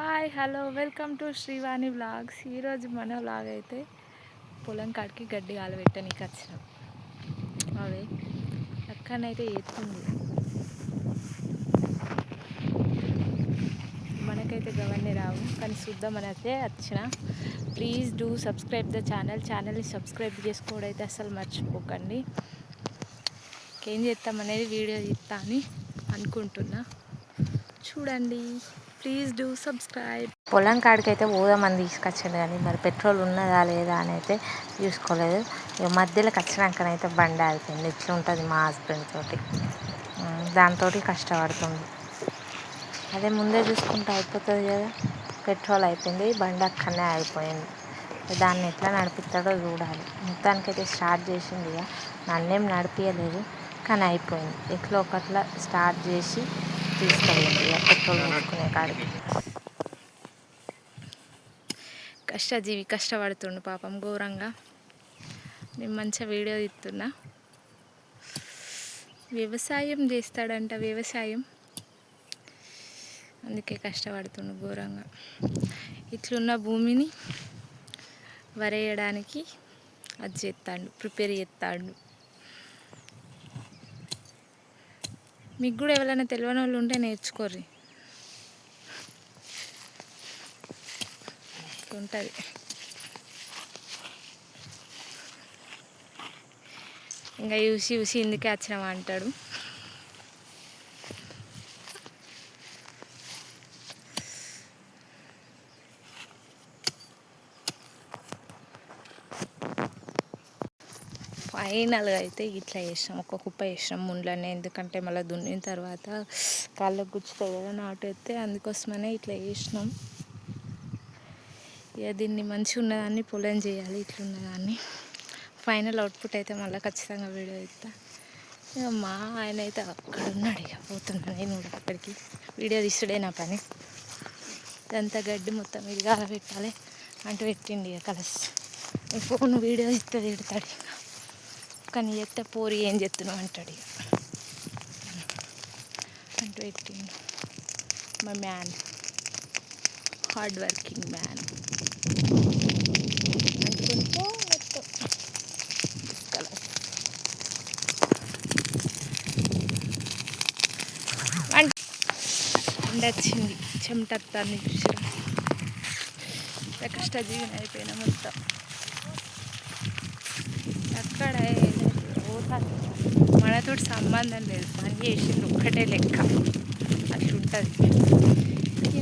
Hi hello welcome to Srivani vlogs ఈరోజు మన vlog అయితే పొలం కాడికి గడ్డి పెట్టడానికి వచ్చినాం. అవే అక్కడనైతే ఎత్తుంది మనకైతే గవన్నీ రావు కానీ చూద్దామనైతే వచ్చిన. Please do subscribe the channel ఛానల్ని సబ్స్క్రైబ్ చేసుకోవడం అయితే అసలు మర్చిపోకండి. ఏం చేస్తామనేది వీడియో ఇస్తా అని అనుకుంటున్నా. చూడండి. ప్లీజ్ డూ సబ్స్క్రైబ్ పొలం కాడికి అయితే పోదామని తీసుకొచ్చిండు కానీ మరి పెట్రోల్ ఉన్నదా లేదా అని అయితే చూసుకోలేదు. ఇక మధ్యలోకి వచ్చినాకనైతే బండి ఆగిపోయింది. ఇట్లా ఉంటుంది మా హస్బెండ్ తోటి. దాంతో కష్టపడుతుంది. అదే ముందే చూసుకుంటే అయిపోతుంది కదా. పెట్రోల్ అయిపోయింది బండి అక్కడనే ఆగిపోయింది. దాన్ని ఎట్లా నడిపిస్తాడో చూడాలి. మొత్తానికైతే స్టార్ట్ చేసింది ఇక. నన్నేం నడిపించలేదు కానీ అయిపోయింది. ఎట్లా ఒకట్లా స్టార్ట్ చేసి తీసుకెళ్ళింది పెట్రోల్ కొనుక్కునే కాడికి. కష్టజీవి కష్టపడుతుండు పాపం ఘోరంగా. నేను మంచిగా వీడియో తీస్తున్నా. వ్యవసాయం చేస్తాడంట వ్యవసాయం. అందుకే కష్టపడుతుండు ఘోరంగా. ఇట్లున్న భూమిని వరేయడానికి అది చేస్తాడు ప్రిపేర్ చేస్తాడు. మీకు కూడా ఎవరైనా తెలియని వాళ్ళు ఉంటే నేర్చుకోర్రి. ఉంటుంది ఇంకా చూసి చూసి ఇందుకే వచ్చినామా అంటాడు. ఫైనల్గా అయితే ఇట్లా చేసినాం. ఒక కుప్ప వేసినాం ముండ్లనే. ఎందుకంటే మళ్ళీ దున్నిన తర్వాత కాళ్ళకు గుచ్చుతాయి కదా నాటు అయితే అందుకోసమనే ఇట్లా వేసినాం ఇక దీన్ని మంచిగా ఉన్నదాన్ని పొలం చేయాలి ఇట్లున్నదాన్ని. ఫైనల్ అవుట్పుట్ అయితే మళ్ళీ ఖచ్చితంగా వీడియో ఇస్తా ఇక మా ఆయన అయితే అక్కడ ఉన్నాడు ఇక పోతున్నాను నేను కూడా అక్కడికి. వీడియో తీసుడే నా పని. ఇదంతా గడ్డి మొత్తం ఇది పెట్టాలి. అంటూ పెట్టిండి ఇక కలసి. ఫోన్ వీడియో ఇస్తే తిడతాడు ఇక. కానీ ఎత్త పోరి ఏం చెప్తున్నావు అంటాడు అంటూ పెట్టిండు my man. Hard working man. అంటుకుంటే వచ్చింది చెమటత్తాన్ని కష్ట కష్టజీవిని అయిపోయినా మొత్తం అక్కడ మనతో సంబంధం లేదు. పని చేసింది ఒక్కటే లెక్క. అట్లుంటుంది.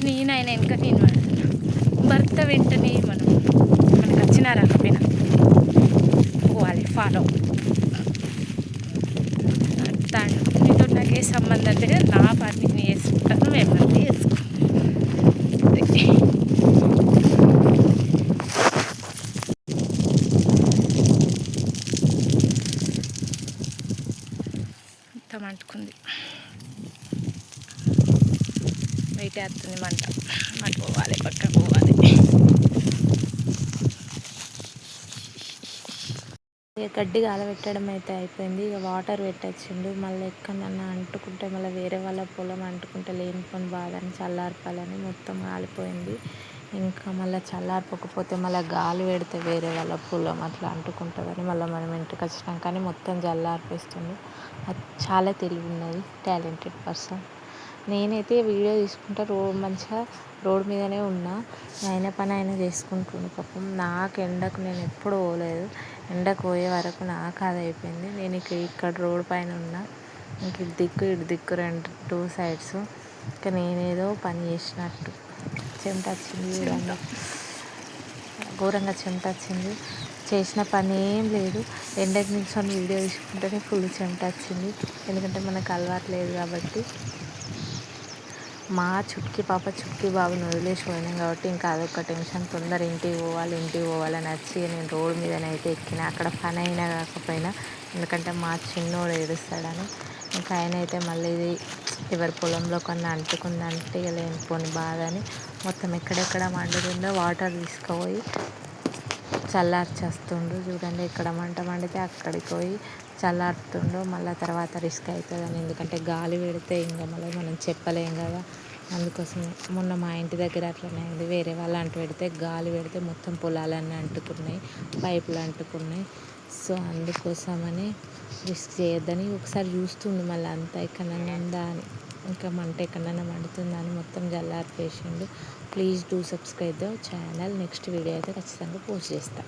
నేను ఆయన వెనుక నేను భర్త వెంటనే మనం మనకు వచ్చిన రాకపోయినా పోవాలి ఫాలో తాను మీతో నాకే సంబంధం లేదు. నా పని నేను వేటేస్తుంది మంట. అటు పోవాలి పక్క పోవాలి. ఇక గడ్డి కాలబెట్టడం అయితే అయిపోయింది. ఇక వాటర్ పెట్టచ్చిండు. మళ్ళీ ఎక్కడన్నా అంటుకుంటే మళ్ళీ వేరే వాళ్ళ పొలం అంటుకుంటే లేనిపోని బాధని చల్లార్పాలని మొత్తం కాలిపోయింది. ఇంకా మళ్ళీ చల్లారిపోకపోతే మళ్ళీ గాలి పెడితే వేరే వాళ్ళ పొలం అట్లా అంటుకుంటుందని మళ్ళీ మనం ఇంటికి వచ్చినాం కానీ మొత్తం చల్లారిపిస్తుంది అది చాలా తెలివి ఉన్నది టాలెంటెడ్ పర్సన్. నేనైతే వీడియో తీసుకుంటా రోడ్ మంచిగా రోడ్ మీదనే ఉన్నా. ఆయన పని ఆయన చేసుకుంటుండే పాపం. నాకు ఎండకు నేను ఎప్పుడు పోలేదు. ఎండకు పోయే వరకు నాకు అది అయిపోయింది. నేను ఇక ఇక్కడ రోడ్ పైన ఉన్నా. ఇంక ఇటు దిక్కు ఇటు దిక్కు రెండు టూ సైడ్స్. ఇక నేనేదో పని చేసినట్టు. చెమట వచ్చింది చూడండి. ఘోరంగా చెమట వచ్చింది. చేసిన పని ఏం లేదు. ఎండకు నిల్చొని వీడియో తీసుకుంటేనే ఫుల్ చెమట వచ్చింది. ఎందుకంటే మనకు అలవాటు లేదు కాబట్టి. మా చుట్కి పాప చుట్కి బాబుని వదిలేసి పోయినాం కాబట్టి ఇంకా అదొక టెన్షన్. తొందర ఇంటికి పోవాలి ఇంటికి పోవాలని వచ్చి నేను రోడ్డు మీదనైతే ఎక్కిన అక్కడ పని అయినా కాకపోయినా ఎందుకంటే మా చిన్నోడు ఏడుస్తాడని. ఇంకా ఆయన అయితే మళ్ళీ ఇది ఎవరి పొలంలో కన్నా అంటుకుందంటే ఇక లేనిపోని బాధ అని మొత్తం ఎక్కడెక్కడ మండుతుందో వాటర్ తీసుకుపోయి చల్లార్చేస్తుండు. చూడండి ఎక్కడ మంట మండితే అక్కడికి పోయి చల్లారుతుండు. మళ్ళీ తర్వాత రిస్క్ అవుతుందని ఎందుకంటే గాలి పెడితే ఇంకా మళ్ళీ మనం చెప్పలేం కదా. అందుకోసం మొన్న మా ఇంటి దగ్గర అట్లనే అయింది వేరే వాళ్ళు అంటు పెడితే గాలి పెడితే మొత్తం పొలాలన్నీ అంటుకున్నాయి. పైపులు అంటుకున్నాయి. సో అందుకోసమని రిస్క్ చేయొద్దని ఒకసారి చూస్తుండు మళ్ళీ అంతా ఎక్కడ ఉందా అని. ఇంకా మంట ఎక్కడైనా మండుతుందా అని మొత్తం జల్లార్పేసిండు. Please do subscribe the channel next video అయితే ఖచ్చితంగా పోస్ట్ చేస్తాను